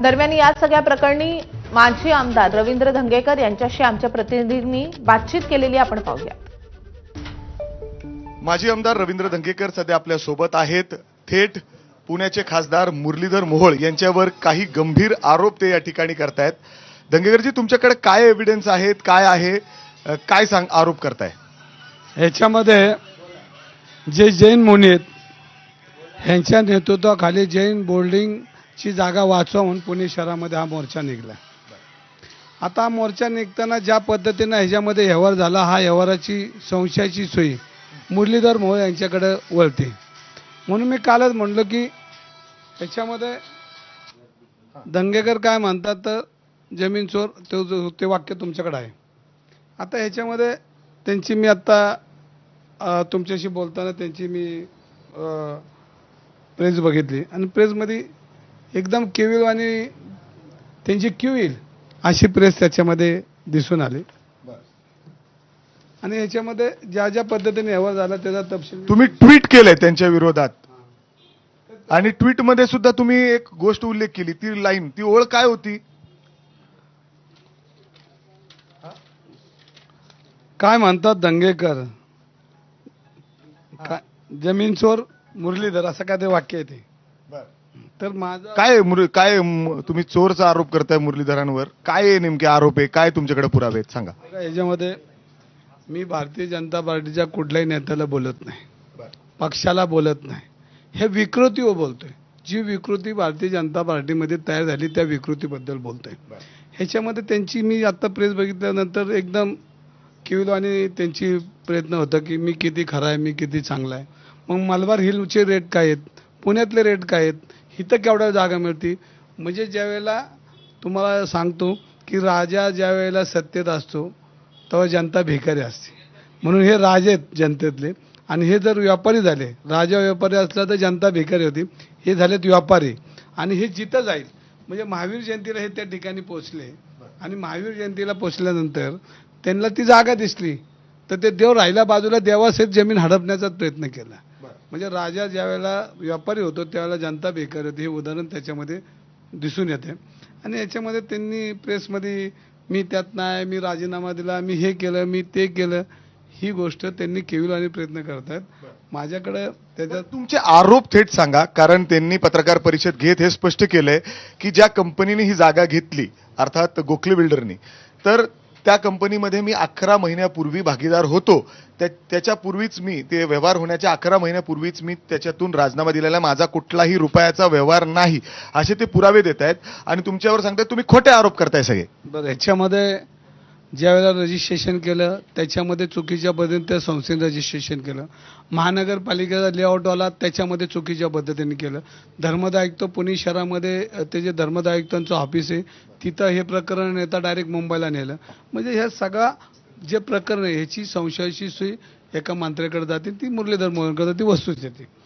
दरम्यान या सगळ्या प्रकरणी माजी आमदार रवींद्र धंगेकर यांच्याशी आमच्या प्रतिनिधींनी बातचीत केलेली आपण पाहूया. माजी आमदार रवींद्र धंगेकर सध्या आपल्यासोबत आहेत. थेट पुण्याचे खासदार मुरलीधर मोहोळ यांच्यावर काही गंभीर आरोप ते या ठिकाणी करतायत. धंगेकरजी तुमच्याकडे काय एव्हिडन्स आहेत? काय आहे? काय सांग आरोप करताय? ह्याच्यामध्ये जे जैन मुनी आहेत ह्यांच्या नेतृत्वाखाली जैन ची जागा वाचवा म्हणून पुणे शहरामध्ये हा मोर्चा निघाला. आता हा मोर्चा निघताना ज्या पद्धतीनं ह्याच्यामध्ये व्यवहार झाला हा व्यवहाराची संशयाची सोयी मुरलीधर मोहोळ यांच्याकडे वळते. म्हणून मी कालच म्हणलो की ह्याच्यामध्ये दंगेकर काय म्हणतात तर जमीन चोर ते ते वाक्य तुमच्याकडे आहे. आता ह्याच्यामध्ये त्यांची मी आत्ता तुमच्याशी बोलताना त्यांची मी प्रेस बघितली. आणि प्रेसमध्ये एकदम केविल आणि त्यांची क्यू येईल अशी प्रेस त्याच्यामध्ये दिसून आली. आणि ह्याच्यामध्ये ज्या ज्या पद्धतीने व्यवहार झाला त्याचा तपशील तुम्ही ट्विट केलंय त्यांच्या विरोधात. आणि ट्विटमध्ये सुद्धा तुम्ही एक गोष्ट उल्लेख केली ती लाईन ती ओळ काय होती? काय म्हणतात दंगेकर? जमीन चोर मुरलीधर असं काय ते वाक्य आहे ते. तर माझा काय मुर- काय म- तुम्ही चोरचा आरोप करताय मुरलीधरांवर? काय नेमके आरोप आहे? काय तुमच्याकडे पुरावे आहेत? सांगा. बघा, याच्यामध्ये मी भारतीय जनता पार्टीच्या कुठल्याही नेत्याला बोलत नाही. पक्षाला बोलत नाही. हे विकृतीवर बोलतोय. जी विकृती भारतीय जनता पार्टीमध्ये तयार झाली त्या विकृतीबद्दल बोलतोय. ह्याच्यामध्ये त्यांची मी आता प्रेस बघितल्यानंतर एकदम किविलो आणि त्यांची प्रयत्न होता की मी किती खरा आहे मी किती चांगला आहे. मग मलबार हिलचे रेट काय आहेत? पुण्यातले रेट काय आहेत? इथं केवढ्या जागा मिळते? म्हणजे ज्यावेळेला तुम्हाला सांगतो की राजा ज्यावेळेला सत्तेत असतो तेव्हा जनता भिकारी असते. म्हणून हे राजे आहेत जनतेतले. आणि हे जर व्यापारी झाले राजा व्यापारी असला तर जनता भिकारी होती. हे झालेत व्यापारी. आणि हे जिथं जाईल म्हणजे महावीर जयंतीला हे त्या ठिकाणी पोचले. आणि महावीर जयंतीला पोचल्यानंतर त्यांना ती जागा दिसली. तर ते देव राहिल्या बाजूला देवासहित जमीन हडपण्याचा प्रयत्न केला. म्हणजे राजा ज्या वेळेला व्यापारी होतो त्यावेळेला जनता बेकार होती हे उदाहरण त्याच्यामध्ये दिसून येते. आणि याच्यामध्ये त्यांनी प्रेसमध्ये मी त्यात नाही मी राजीनामा दिला मी हे केलं मी ते केलं. ही गोष्ट त्यांनी केविल आणि प्रयत्न करतायत माझ्याकडे त्याच्यात तुमचे आरोप थेट सांगा कारण त्यांनी पत्रकार परिषद घेत हे स्पष्ट केलंय की ज्या कंपनीने ही जागा घेतली अर्थात गोखले बिल्डरनी तर त्या कंपनीमध्ये मी अकरा महिन्यापूर्वी भागीदार होतो. त्या त्याच्यापूर्वीच मी ते व्यवहार होण्याच्या अकरा महिन्यापूर्वीच मी त्याच्यातून राजीनामा दिलेला आहे. माझा कुठलाही रुपयाचा व्यवहार नाही. असे ते पुरावे देत आहेत. आणि तुमच्यावर सांगतात तुम्ही खोटे आरोप करताय सगळे. बरं ह्याच्यामध्ये ज्यावेळेला रजिस्ट्रेशन केलं त्याच्यामध्ये चुकीच्या पद्धतीने त्या संस्थेने रजिस्ट्रेशन केलं. महानगरपालिकेचा लेआउटवाला त्याच्यामध्ये चुकीच्या पद्धतीने केलं. धर्मदायुक्त पुणे शहरामध्ये ते जे धर्मदायुक्तांचं ऑफिस आहे तिथं हे प्रकरण नेता डायरेक्ट मुंबईला नेलं. म्हणजे ह्या सगळा जे प्रकरण आहे ह्याची संशयाची सोय एका मंत्र्याकडे जाते ती मुरलीधर मोहनकडे ती वस्तूच येते